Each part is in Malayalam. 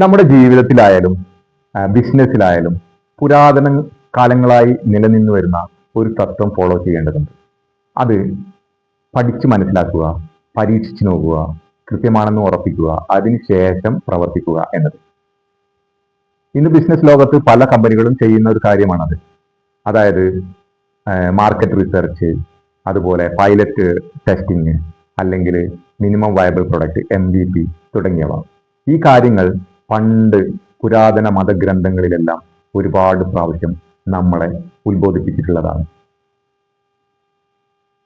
നമ്മുടെ ജീവിതത്തിലായാലും ബിസിനസ്സിലായാലും പുരാതന കാലങ്ങളായി നിലനിന്നു വരുന്ന ഒരു തത്വം ഫോളോ ചെയ്യേണ്ടതുണ്ട്. അത് പഠിച്ച് മനസ്സിലാക്കുക പരീക്ഷിച്ചു നോക്കുക കൃത്യമാണെന്ന് ഉറപ്പിക്കുക അതിനുശേഷം പ്രവർത്തിക്കുക എന്നത്. ഇന്ന് ബിസിനസ് ലോകത്ത് പല കമ്പനികളും ചെയ്യുന്ന ഒരു കാര്യമാണത്. അതായത് മാർക്കറ്റ് റിസർച്ച് അതുപോലെ പൈലറ്റ് ടെസ്റ്റിംഗ് അല്ലെങ്കിൽ മിനിമം വയബിൾ പ്രൊഡക്റ്റ് എം തുടങ്ങിയവ. ഈ കാര്യങ്ങൾ പണ്ട് പുരാതന മതഗ്രന്ഥങ്ങളിലെല്ലാം ഒരുപാട് പ്രാവശ്യം നമ്മളെ ഉത്ബോധിപ്പിച്ചിട്ടുള്ളതാണ്.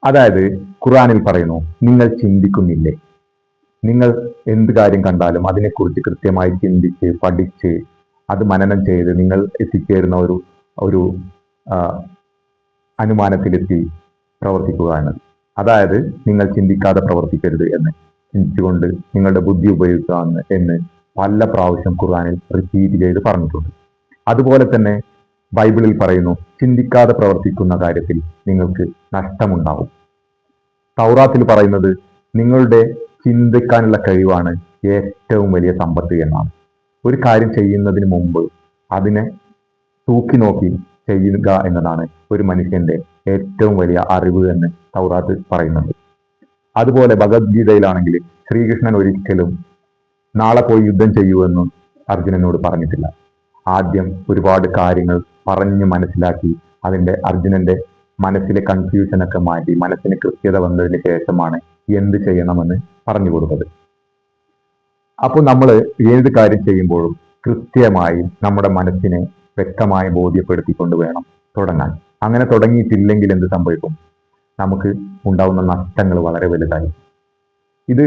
അതായത് ഖുറാനിൽ പറയുന്നു നിങ്ങൾ ചിന്തിക്കുന്നില്ലേ? നിങ്ങൾ എന്ത് കാര്യം കണ്ടാലും അതിനെക്കുറിച്ച് കൃത്യമായി ചിന്തിച്ച് പഠിച്ച് അത് മനനം ചെയ്ത് നിങ്ങൾ എത്തിച്ചേരുന്ന ഒരു ഒരു അനുമാനത്തിലെത്തി പ്രവർത്തിക്കുക എന്നത്. അതായത് നിങ്ങൾ ചിന്തിക്കാതെ പ്രവർത്തിക്കരുത് എന്ന്. ചിന്തിച്ചുകൊണ്ട് നിങ്ങളുടെ ബുദ്ധി ഉപയോഗിക്കുക എന്ന് പല പ്രാവശ്യം ഖുർആാനിൽ റിപ്പീറ്റ് ചെയ്ത് പറഞ്ഞിട്ടുണ്ട്. അതുപോലെ തന്നെ ബൈബിളിൽ പറയുന്നു ചിന്തിക്കാതെ പ്രവർത്തിക്കുന്ന കാര്യത്തിൽ നിങ്ങൾക്ക് നഷ്ടമുണ്ടാവും. തൗറാത്തിൽ പറയുന്നത് നിങ്ങളുടെ ചിന്തിക്കാനുള്ള കഴിവാണ് ഏറ്റവും വലിയ സമ്പത്ത് എന്നാണ്. ഒരു കാര്യം ചെയ്യുന്നതിന് മുമ്പ് അതിനെ തൂക്കി നോക്കി ചെയ്യുക എന്നതാണ് ഒരു മനുഷ്യന്റെ ഏറ്റവും വലിയ അറിവ് എന്ന് തൗറാത്ത് പറയുന്നുണ്ട് അതുപോലെ ഭഗവത്ഗീതയിലാണെങ്കിൽ ശ്രീകൃഷ്ണൻ ഒരിക്കലും നാളെ പോയി യുദ്ധം ചെയ്യുമെന്നും അർജുനനോട് പറഞ്ഞിട്ടില്ല. ആദ്യം ഒരുപാട് കാര്യങ്ങൾ പറഞ്ഞു മനസ്സിലാക്കി അതിന്റെ അർജുനന്റെ മനസ്സിലെ കൺഫ്യൂഷനൊക്കെ മാറ്റി മനസ്സിന് കൃത്യത വന്നതിന് ശേഷമാണ് എന്ത് ചെയ്യണമെന്ന് പറഞ്ഞു കൊടുത്തത്. അപ്പോൾ നമ്മൾ ഏത് കാര്യം ചെയ്യുമ്പോഴും കൃത്യമായി നമ്മുടെ മനസ്സിനെ വ്യക്തമായി ബോധ്യപ്പെടുത്തിക്കൊണ്ട് വേണം തുടങ്ങാൻ. അങ്ങനെ തുടങ്ങിയിട്ടില്ലെങ്കിൽ എന്ത് സംഭവിക്കും? നമുക്ക് ഉണ്ടാവുന്ന നഷ്ടങ്ങൾ വളരെ വലുതായി. ഇത്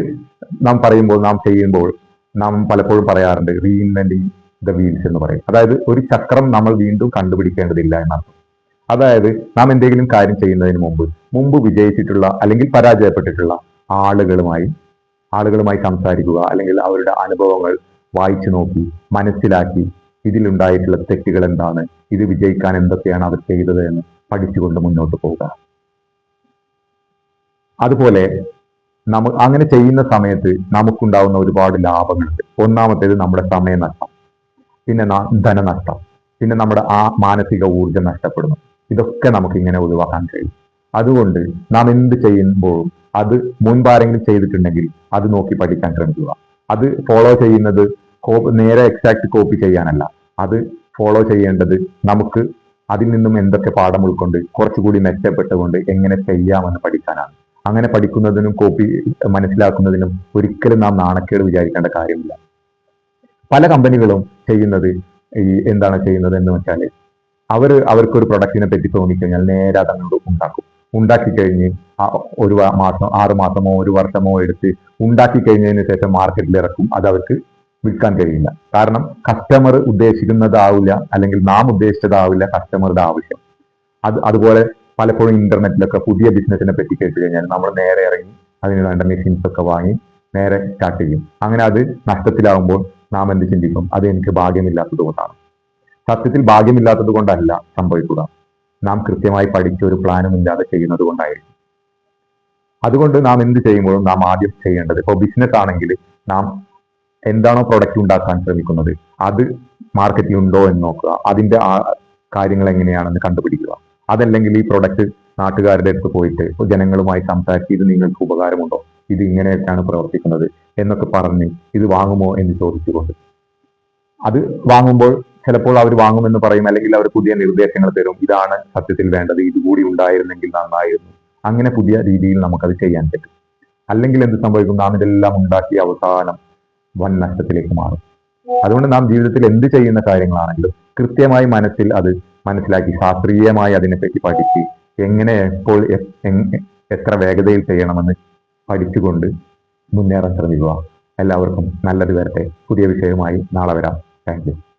നാം പറയുമ്പോൾ നാം ചെയ്യുമ്പോൾ നാം പലപ്പോഴും പറയാറുണ്ട് റീഇൻവെന്റിങ് ദ വീൽസ് എന്ന് പറയും. അതായത് ഒരു ചക്രം നമ്മൾ വീണ്ടും കണ്ടുപിടിക്കേണ്ടതില്ല എന്നർത്ഥം. അതായത് നാം എന്തെങ്കിലും കാര്യം ചെയ്യുന്നതിന് മുമ്പ് മുമ്പ് വിജയിച്ചിട്ടുള്ള അല്ലെങ്കിൽ പരാജയപ്പെട്ടിട്ടുള്ള ആളുകളുമായി ആളുകളുമായി സംസാരിക്കുക അല്ലെങ്കിൽ അവരുടെ അനുഭവങ്ങൾ വായിച്ചു നോക്കി മനസ്സിലാക്കി ഇതിലുണ്ടായിട്ടുള്ള തെറ്റുകൾ എന്താണ് ഇത് വിജയിക്കാൻ എന്തൊക്കെയാണ് അവർ ചെയ്തത് എന്ന് പഠിച്ചുകൊണ്ട് മുന്നോട്ട് പോവുക. അതുപോലെ നമ്മ അങ്ങനെ ചെയ്യുന്ന സമയത്ത് നമുക്കുണ്ടാവുന്ന ഒരുപാട് ലാഭങ്ങളുണ്ട് ഒന്നാമത്തേത് നമ്മുടെ സമയനഷ്ടം പിന്നെ ധനനഷ്ടം. പിന്നെ നമ്മുടെ ആ മാനസിക ഊർജം നഷ്ടപ്പെടുന്നു. ഇതൊക്കെ നമുക്ക് ഇങ്ങനെ ഒഴിവാക്കാൻ കഴിയും. അതുകൊണ്ട് നാം എന്ത് ചെയ്യുമ്പോഴും അത് മുൻപാരെങ്കിലും ചെയ്തിട്ടുണ്ടെങ്കിൽ അത് നോക്കി പഠിക്കാൻ ശ്രമിക്കുക. അത് ഫോളോ ചെയ്യുന്നത് നേരെ എക്സാക്ട് കോപ്പി ചെയ്യാനല്ല. അത് ഫോളോ ചെയ്യേണ്ടത് നമുക്ക് അതിൽ നിന്നും എന്തൊക്കെ പാഠം ഉൾക്കൊണ്ട് കുറച്ചുകൂടി മെച്ചപ്പെട്ടുകൊണ്ട് എങ്ങനെ ചെയ്യാമെന്ന് പഠിക്കാനാണ്. അങ്ങനെ പഠിക്കുന്നതിനും കോപ്പി മനസ്സിലാക്കുന്നതിനും ഒരിക്കലും നാം നാണക്കേട് വിചാരിക്കേണ്ട കാര്യമില്ല. പല കമ്പനികളും ചെയ്യുന്നത് ഈ എന്താണ് ചെയ്യുന്നത് എന്ന് വെച്ചാൽ അവർ അവർക്കൊരു പ്രൊഡക്റ്റിനെ പറ്റി തോന്നിക്കഴിഞ്ഞാൽ നേരെ അതങ്ങോട്ട് ഉണ്ടാക്കും. ഉണ്ടാക്കി കഴിഞ്ഞ് ഒരു മാസം ആറ് മാസമോ ഒരു വർഷമോ എടുത്ത് ഉണ്ടാക്കി കഴിഞ്ഞതിന് ശേഷം മാർക്കറ്റിൽ ഇറക്കും. അത് അവർക്ക് വിൽക്കാൻ കഴിയില്ല. കാരണം കസ്റ്റമർ ഉദ്ദേശിക്കുന്നതാവില്ല അല്ലെങ്കിൽ നാം ഉദ്ദേശിച്ചതാവില്ല കസ്റ്റമറുടെ ആവശ്യം. അത് അതുപോലെ പലപ്പോഴും ഇന്റർനെറ്റിലൊക്കെ പുതിയ ബിസിനസിനെ പറ്റി കേട്ട് കഴിഞ്ഞാൽ നമ്മൾ നേരെ ഇറങ്ങി അതിന് വേണ്ട മെഷീൻസ് ഒക്കെ വാങ്ങി നേരെ സ്റ്റാർട്ട് ചെയ്യും. അങ്ങനെ അത് നഷ്ടത്തിലാവുമ്പോൾ നാം എന്ത് ചിന്തിക്കും അത് എനിക്ക് ഭാഗ്യമില്ലാത്തത് കൊണ്ടാണ്. സത്യത്തിൽ ഭാഗ്യമില്ലാത്തത് കൊണ്ടല്ല സംഭവിക്കുക. നാം കൃത്യമായി പഠിച്ച ഒരു പ്ലാനും ഇല്ലാതെ ചെയ്യുന്നത് കൊണ്ടായിരിക്കും. അതുകൊണ്ട് നാം എന്ത് ചെയ്യുമ്പോഴും നാം ആദ്യം ചെയ്യേണ്ടത് ഇപ്പോൾ ബിസിനസ് ആണെങ്കിൽ നാം എന്താണോ പ്രൊഡക്റ്റ് ഉണ്ടാക്കാൻ ശ്രമിക്കുന്നത് അത് മാർക്കറ്റിൽ ഉണ്ടോ എന്ന് നോക്കുക. അതിന്റെ കാര്യങ്ങൾ എങ്ങനെയാണെന്ന് കണ്ടുപിടിക്കുക. അതല്ലെങ്കിൽ ഈ പ്രൊഡക്റ്റ് നാട്ടുകാരുടെ അടുത്ത് പോയിട്ട് ജനങ്ങളുമായി സംസാരിച്ച് ഇത് നിങ്ങൾക്ക് ഉപകാരമുണ്ടോ? ഇത് ഇങ്ങനെയൊക്കെയാണ് പ്രവർത്തിക്കുന്നത് എന്നൊക്കെ പറഞ്ഞ് ഇത് വാങ്ങുമോ എന്ന് ചോദിച്ചുകൊണ്ട്. അത് വാങ്ങുമ്പോൾ ചിലപ്പോൾ അവർ വാങ്ങുമെന്ന് പറയും അല്ലെങ്കിൽ അവർ പുതിയ നിർദ്ദേശങ്ങൾ തരും. ഇതാണ് സത്യത്തിൽ വേണ്ടത്. ഇതുകൂടി ഉണ്ടായിരുന്നെങ്കിൽ നന്നായിരുന്നു. അങ്ങനെ പുതിയ രീതിയിൽ നമുക്കത് ചെയ്യാൻ പറ്റും. അല്ലെങ്കിൽ എന്ത് സംഭവിക്കും? നാം ഇതെല്ലാം ഉണ്ടാക്കി അവസാനം വൻ നഷ്ടത്തിലേക്ക് മാറും. അതുകൊണ്ട് നാം ജീവിതത്തിൽ എന്ത് ചെയ്യുന്ന കാര്യങ്ങളാണെങ്കിലും കൃത്യമായി മനസ്സിൽ അത് മനസ്സിലാക്കി ശാസ്ത്രീയമായി അതിനെപ്പറ്റി പഠിച്ച് എങ്ങനെ എപ്പോൾ എത്ര വേഗതയിൽ ചെയ്യണമെന്ന് പഠിച്ചുകൊണ്ട് മുന്നേറാൻ ശ്രമിക്കുക. എല്ലാവർക്കും നല്ലത് വരട്ടെ. പുതിയ വിഷയവുമായി നാളെ വരാം. താങ്ക്